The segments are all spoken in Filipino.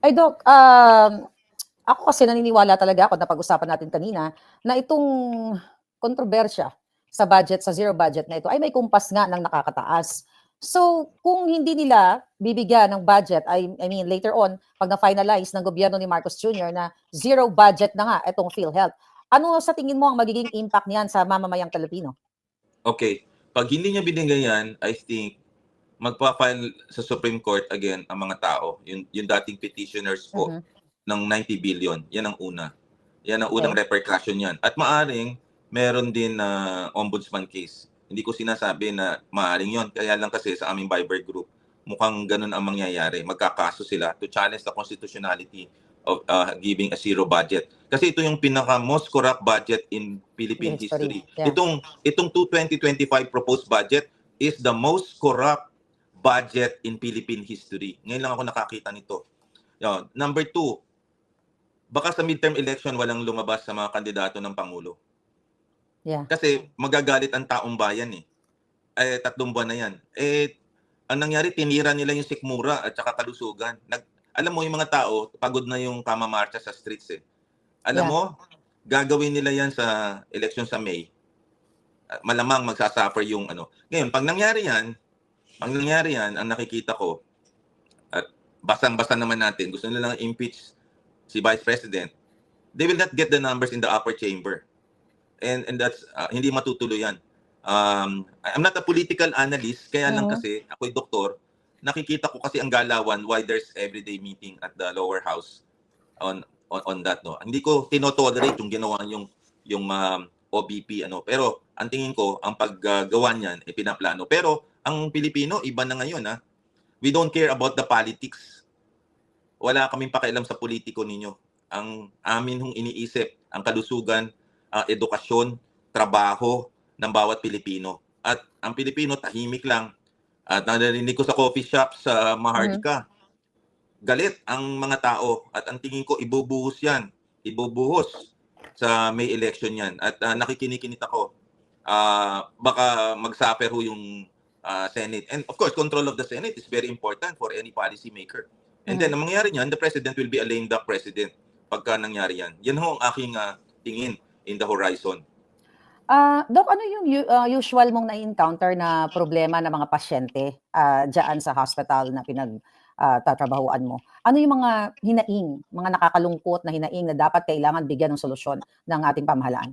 Ay, Doc, um, ako kasi naniniwala talaga ako, napag-usapan natin kanina, na itong kontrobersya sa budget, sa zero budget na ito, ay may kumpas nga ng nakakataas. So, kung hindi nila bibigyan ng budget, I, I mean, later on, pag na-finalize ng gobyerno ni Marcos Jr. na zero budget na nga itong PhilHealth, ano sa tingin mo ang magiging impact niyan sa mamamayang Pilipino? Okay. Pag hindi niya binigay yan, I think magpa-file sa Supreme Court again ang mga tao, yung, yung dating petitioners po Mhm. ng 90 billion. Yan ang una. Yan ang unang Okay. repercussion yan. At maaring meron din na ombudsman case. Hindi ko sinasabi na maaring yon. Kaya lang kasi sa aming Viber group, mukhang ganun ang mangyayari. Magkakaso sila to challenge the constitutionality of uh, giving a zero budget. Kasi ito yung pinaka most corrupt budget in Philippine History, history. yeah. Itong itong 2025 proposed budget is the most corrupt budget in Philippine history. Ngayon lang ako nakakita nito. Yun. Number two, baka sa midterm election walang lumabas sa mga kandidato ng Pangulo. Yeah. Kasi magagalit ang taong bayan eh. Eh, tatlong buwan na yan. Eh, ang nangyari, tinira nila yung sikmura at saka kalusugan. Nag, alam mo, yung mga tao, pagod na yung kamamarcha sa streets eh. Alam Yeah. mo, gagawin nila yan sa election sa May. Malamang magsasuffer yung ano. Ngayon, pag nangyari yan, pag nangyari yan, ang nakikita ko, at basang-basa naman natin, gusto nilang impeach si Vice President, they will not get the numbers in the upper chamber. And and that's uh, hindi matutuloy yan. Um, I'm not a political analyst, kaya lang kasi ako'y doktor, nakikita ko kasi ang galawan why there's everyday meeting at the lower house on on, on that no. Hindi ko tinotolerate yung ginawa yung yung um, OBP ano, pero ang tingin ko ang paggawa niyan ay pinaplano. Pero ang Pilipino iba na ngayon ha. We don't care about the politics. Wala kaming pakialam sa politiko ninyo. Ang amin hong iniisip ang kalusugan, ah, edukasyon, trabaho ng bawat Pilipino. At ang Pilipino tahimik lang. At narinig ko sa coffee shop sa Maharlika, galit ang mga tao at ang tingin ko ibubuhos yan. Ibubuhos sa May election yan. At uh, nakikinikinit ako. Ah, baka mag-suffer ho yung ah, Senate. And of course, control of the Senate is very important for any policy maker. And then, ang mangyayari niyan, the president will be a lame duck president pagka nangyari yan. Yan ho ang aking ah, tingin in the horizon. Ah, Doc, ano yung u- ah, usual mong na-encounter na problema ng mga pasyente ah, dyan sa hospital na pinag tatrabahuan mo? Ano yung mga hinaing, mga nakakalungkot na hinaing na dapat kailangan bigyan ng solusyon ng ating pamahalaan?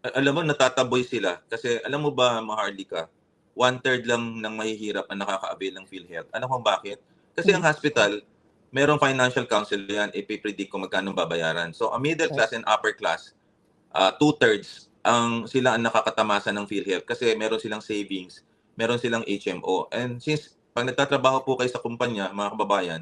Alam mo, natataboy sila. Kasi alam mo ba, Maharlika, one-third lang ng mahihirap ang nakaka-avail ng PhilHealth. Alam mo bakit? Kasi ang hospital, merong financial council yan, ipipredict kung magkano babayaran. So, ang middle class and upper class, uh, two-thirds ang sila ang nakakatamasa ng PhilHealth kasi meron silang savings, meron silang HMO. And since pag nagtatrabaho po kayo sa kumpanya, mga kababayan,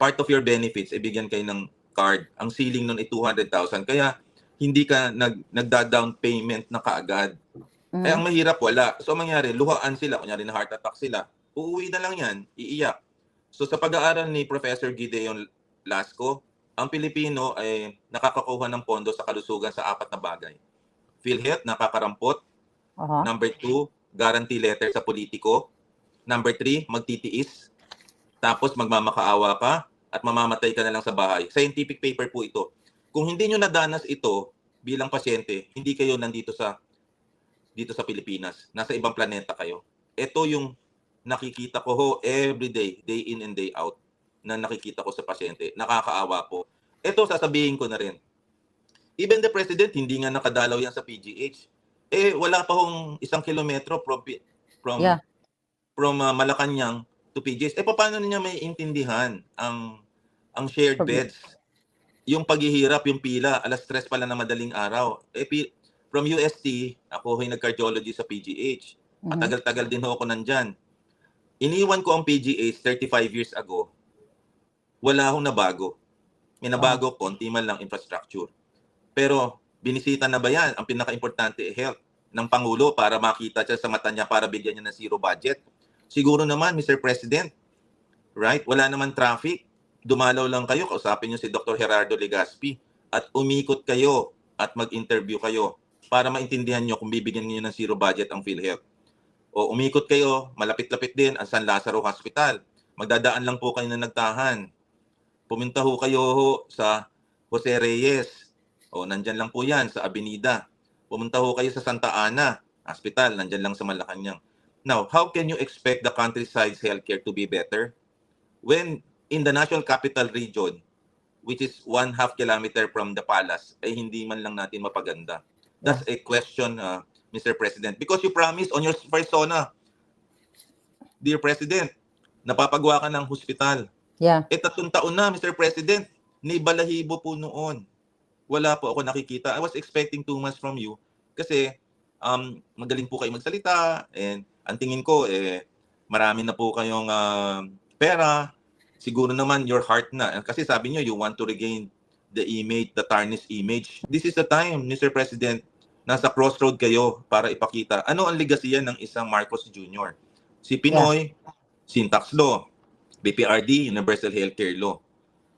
part of your benefits, ibigyan kayo ng card. Ang ceiling nun ay 200,000. Kaya hindi ka nag, nagda-down payment na kaagad. Mhm. Eh, ang mahirap, wala. So, ang mangyari, luhaan sila. Kunyari na heart attack sila. Uuwi na lang yan, iiyak. So, sa pag-aaral ni Professor Gideon Lasco, ang Pilipino ay nakakakuha ng pondo sa kalusugan sa apat na bagay. PhilHealth, nakakarampot. Aha. Number two, guarantee letter sa politiko. Number three, magtitiis. Tapos magmamakaawa ka at mamamatay ka na lang sa bahay. Scientific paper po ito. Kung hindi nyo nadanas ito bilang pasyente, hindi kayo nandito sa dito sa Pilipinas. Nasa ibang planeta kayo. Ito yung nakikita ko ho every day, day in and day out, na nakikita ko sa pasyente. Nakakaawa po. Ito sasabihin ko na rin. Even the president, hindi nga nakadalaw yan sa PGH. Eh, wala pa hong isang kilometro from, from, Yeah. from uh, Malacanang to PGH. Eh, paano niya may intindihan ang, ang shared beds? Yung paghihirap, yung pila, alas stress pala na madaling araw. Eh, from UST, ako ay nag-cardiology sa PGH. Mhm. Matagal-tagal din ho ako nandyan. Iniwan ko ang PGH 35 years ago. Wala akong nabago. May nabago, konti man lang infrastructure. Pero binisita na ba yan? Ang pinaka-importante health ng Pangulo para makita siya sa mata niya para bigyan niya ng zero budget. Siguro naman, Mr. President, right? Wala naman traffic. Dumalaw lang kayo, kausapin niyo si Dr. Gerardo Legaspi at umikot kayo at mag-interview kayo para maintindihan niyo kung bibigyan niyo ng zero budget ang PhilHealth. O umikot kayo, malapit-lapit din ang San Lazaro Hospital. Magdadaan lang po kayo na nagtahan. Pumunta ho kayo ho sa Jose Reyes. O, nandyan lang po yan sa Avenida. Pumunta ho kayo sa Santa Ana Hospital. Nandyan lang sa Malacanang. Now, how can you expect the countryside's healthcare to be better when in the National Capital Region, which is one half kilometer from the palace, ay hindi man lang natin mapaganda? That's a question, uh, Mr. President. Because you promised on your persona, Dear President, napapagawa ka ng hospital. Yeah. Eh, tatlong taon na, Mr. President, ni balahibo po noon. Wala po ako nakikita. I was expecting too much from you kasi um, magaling po kayo magsalita and ang tingin ko, eh, marami na po kayong um, pera. Siguro naman your heart na. Kasi sabi niyo, you want to regain the image, the tarnished image. This is the time, Mr. President, nasa crossroad kayo para ipakita ano ang legacy ng isang Marcos Jr. Si Pinoy, Syntax Law, BPRD, Universal Healthcare Law.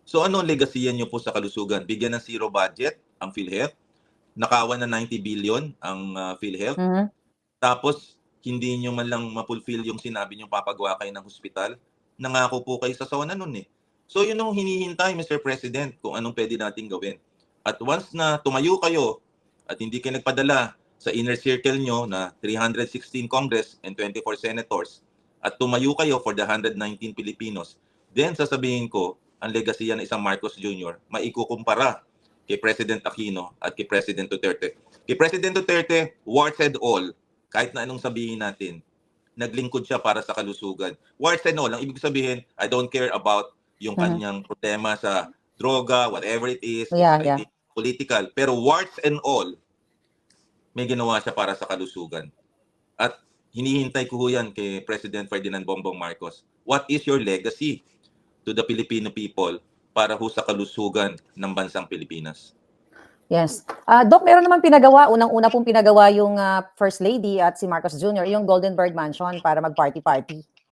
So ano ang legacy niyo po sa kalusugan? Bigyan ng zero budget ang PhilHealth, nakawan na 90 billion ang uh, PhilHealth, Mhm. tapos hindi niyo man lang mapulfill yung sinabi niyo papagawa kayo ng hospital. Nangako po kayo sa SONA nun eh. So yun ang hinihintay, Mr. President, kung anong pwede nating gawin. At once na tumayo kayo at hindi kayo nagpadala sa inner circle nyo na 316 Congress and 24 Senators at tumayo kayo for the 119 Filipinos, then sasabihin ko, ang legacy yan ng isang Marcos Jr. maikukumpara kay President Aquino at kay President Duterte. Kay President Duterte, warts and all, kahit na anong sabihin natin, naglingkod siya para sa kalusugan. Warts and all, ang ibig sabihin, I don't care about yung Mhm. kanyang problema sa droga, whatever it is, Yeah, I yeah. think political. Pero warts and all, may ginawa siya para sa kalusugan. At hinihintay ko yan kay President Ferdinand Bongbong Marcos. What is your legacy to the Filipino people para ho sa kalusugan ng bansang Pilipinas? Yes. Ah, Doc, meron naman pinagawa, unang-una pong pinagawa yung ah, First Lady at si Marcos Jr., yung Golden Bird Mansion para mag-party-party.